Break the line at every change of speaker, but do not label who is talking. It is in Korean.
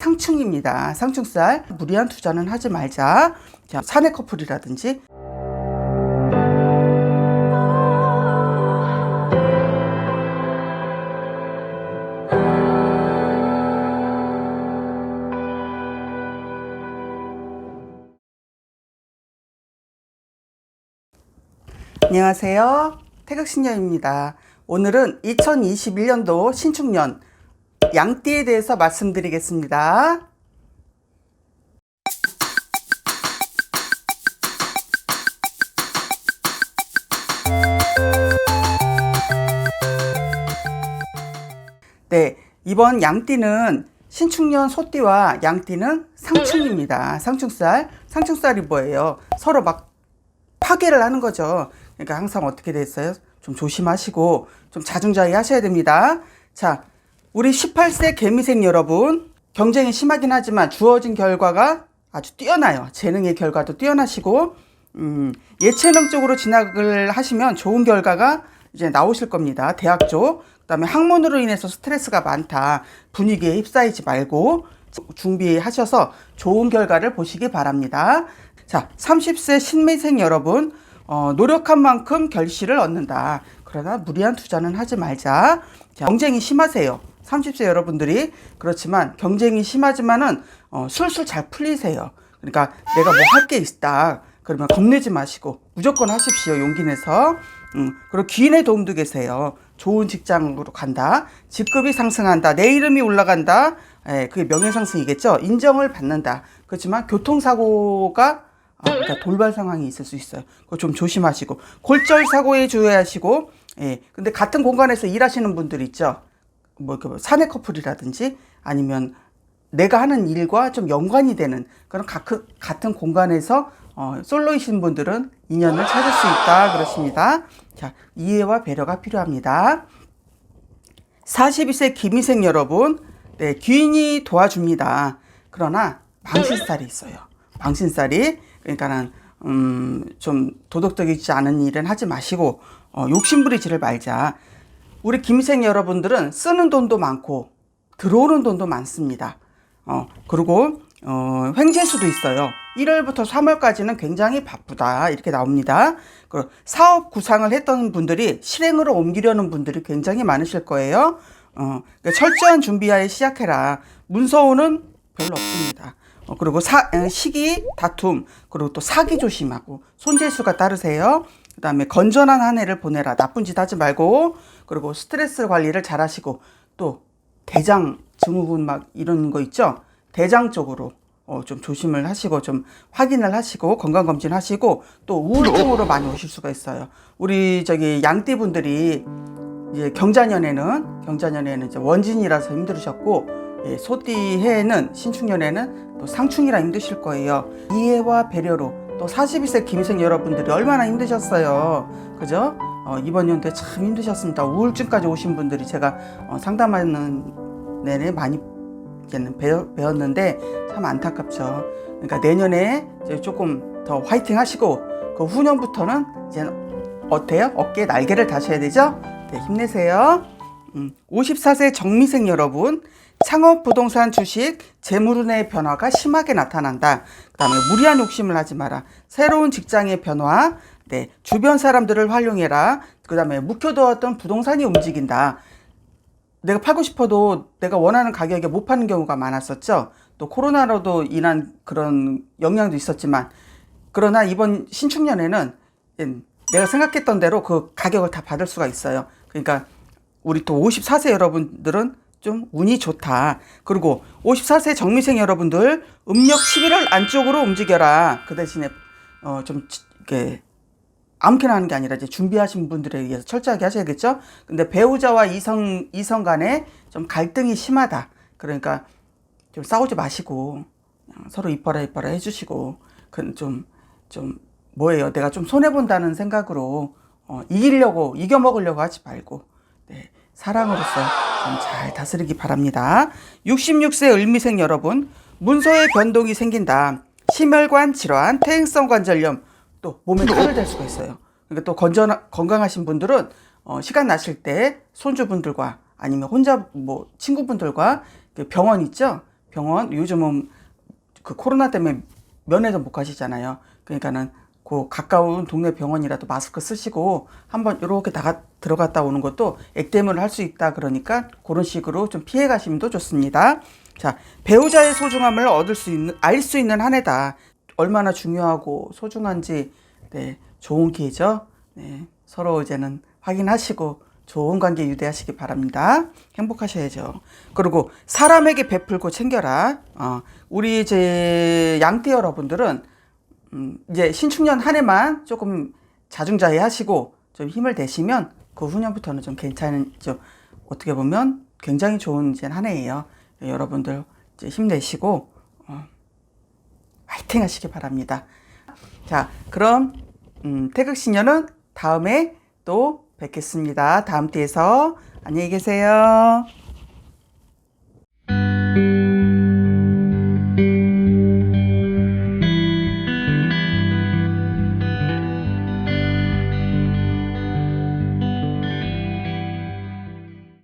상충입니다. 상충살. 무리한 투자는 하지 말자. 자, 사내 커플이라든지 안녕하세요. 태극신년입니다. 오늘은 2021년도 신축년 양띠에 대해서 말씀드리겠습니다. 네, 이번 양띠는 신축년 소띠와 양띠는 상충입니다. 상충살. 상충살이 뭐예요? 서로 막 파괴를 하는 거죠. 그러니까 항상 어떻게 됐어요? 좀 조심하시고 좀 자중자애 하셔야 됩니다. 자, 우리 18세 개미생 여러분, 경쟁이 심하긴 하지만 주어진 결과가 아주 뛰어나요. 재능의 결과도 뛰어나시고, 음, 예체능 쪽으로 진학을 하시면 좋은 결과가 이제 나오실 겁니다. 대학 쪽. 그 다음에 학문으로 인해서 스트레스가 많다. 분위기에 휩싸이지 말고 준비하셔서 좋은 결과를 보시기 바랍니다. 자, 30세 신미생 여러분, 어, 노력한 만큼 결실을 얻는다. 그러나 무리한 투자는 하지 말자. 자, 경쟁이 심하세요. 30세 여러분들이 그렇지만 경쟁이 심하지만은 어, 술술 잘 풀리세요. 그러니까 내가 뭐 할 게 있다. 그러면 겁내지 마시고 무조건 하십시오. 용기 내서. 음, 그리고 귀인의 도움도 계세요. 좋은 직장으로 간다. 직급이 상승한다. 내 이름이 올라간다. 예, 그게 명예상승이겠죠. 인정을 받는다. 그렇지만 교통사고가 아, 그러니까 돌발 상황이 있을 수 있어요. 그거 좀 조심하시고 골절 사고에 주의하시고 예. 근데 같은 공간에서 일하시는 분들 있죠. 뭐 이렇게 사내 커플이라든지 아니면 내가 하는 일과 좀 연관이 되는 그런 가, 같은 공간에서 어, 솔로이신 분들은 인연을 찾을 수 있다 그렇습니다. 자, 이해와 배려가 필요합니다. 42세 김희생 여러분, 네, 귀인이 도와줍니다. 그러나 방신살이 있어요. 방신살이 그러니까는 음, 좀 도덕적이지 않은 일은 하지 마시고 어, 욕심부리지를 말자. 우리 김생 여러분들은 쓰는 돈도 많고 들어오는 돈도 많습니다. 어, 그리고 어, 횡재수도 있어요. 1월부터 3월까지는 굉장히 바쁘다. 이렇게 나옵니다. 그리고 사업 구상을 했던 분들이 실행으로 옮기려는 분들이 굉장히 많으실 거예요. 어, 그러니까 철저한 준비하에 시작해라. 문서오는 별로 없습니다. 어, 그리고 사, 에, 시기, 다툼, 그리고 또 사기 조심하고 손재수가 따르세요. 그 다음에 건전한 한 해를 보내라. 나쁜 짓 하지 말고, 그리고 스트레스 관리를 잘 하시고, 또 대장 증후군 막 이런 거 있죠? 대장 쪽으로 어, 좀 조심을 하시고 좀 확인을 하시고 건강 검진 하시고 또 우울증으로 많이 오실 수가 있어요. 우리 저기 양띠 분들이 이제 경자년에는 경자년에는 이제 원진이라서 힘들으셨고 예, 소띠 해에는 신축년에는 또 상충이라 힘드실 거예요. 이해와 배려로 또 42세 김생 여러분들이 얼마나 힘드셨어요. 그죠? 어, 이번 연도에 참 힘드셨습니다. 우울증까지 오신 분들이 제가 어, 상담하는 내내 많이 배웠, 배웠는데 참 안타깝죠. 그러니까 내년에 이제 조금 더 화이팅 하시고 그 후년부터는 이제 어때요? 어깨에 날개를 다셔야 되죠? 네, 힘내세요. 음, 54세 정미생 여러분, 창업 부동산 주식 재물운의 변화가 심하게 나타난다. 그다음에 무리한 욕심을 하지 마라. 새로운 직장의 변화, 네, 주변 사람들을 활용해라. 그다음에 묵혀두었던 부동산이 움직인다. 내가 팔고 싶어도 내가 원하는 가격에 못 파는 경우가 많았었죠. 또 코로나로도 인한 그런 영향도 있었지만 그러나 이번 신축년에는 내가 생각했던 대로 그 가격을 다 받을 수가 있어요. 그러니까 우리 또 54세 여러분들은 좀 운이 좋다. 그리고 54세 정미생 여러분들 음력 11월 안쪽으로 움직여라. 그 대신에 어 좀 이렇게 아무렇게나 하는 게 아니라 이제 준비하신 분들에 의해서 철저하게 하셔야겠죠. 근데 배우자와 이성 이성 간에 좀 갈등이 심하다. 그러니까 좀 싸우지 마시고 서로 이뻐라 이뻐라 해주시고 그좀좀 좀 뭐예요? 내가 좀 손해 본다는 생각으로 어, 이기려고 이겨 먹으려고 하지 말고 네, 사랑으로서 좀잘 다스리기 바랍니다. 66세 을미생 여러분 문서의 변동이 생긴다. 심혈관 질환, 퇴행성 관절염 또 몸에 칼을 댈 수가 있어요. 그러니까 또 건전 건강하신 분들은 어, 시간 나실 때 손주분들과 아니면 혼자 뭐 친구분들과 그 병원 있죠. 병원 요즘은 그 코로나 때문에 면회도 못 가시잖아요. 그러니까는 그 가까운 동네 병원이라도 마스크 쓰시고 한번 이렇게 나가 들어갔다 오는 것도 액땜을 할 수 있다 그러니까 그런 식으로 좀 피해 가시면 더 좋습니다. 자, 배우자의 소중함을 얻을 수 있는 알 수 있는 한 해다. 얼마나 중요하고 소중한지 네, 좋은 기회죠. 네, 서로 이제는 확인하시고 좋은 관계 유지하시기 바랍니다. 행복하셔야죠. 그리고 사람에게 베풀고 챙겨라. 어, 우리 이제 양띠 여러분들은 음, 이제 신축년 한 해만 조금 자중자애 하시고 좀 힘을 내시면 그 후년부터는 좀 괜찮은 좀 어떻게 보면 굉장히 좋은 이제 한 해예요. 여러분들 이제 힘내시고 어, 화이팅 하시기 바랍니다. 자, 그럼 음, 태극신년은 다음에 또 뵙겠습니다. 다음 띠에서 안녕히 계세요.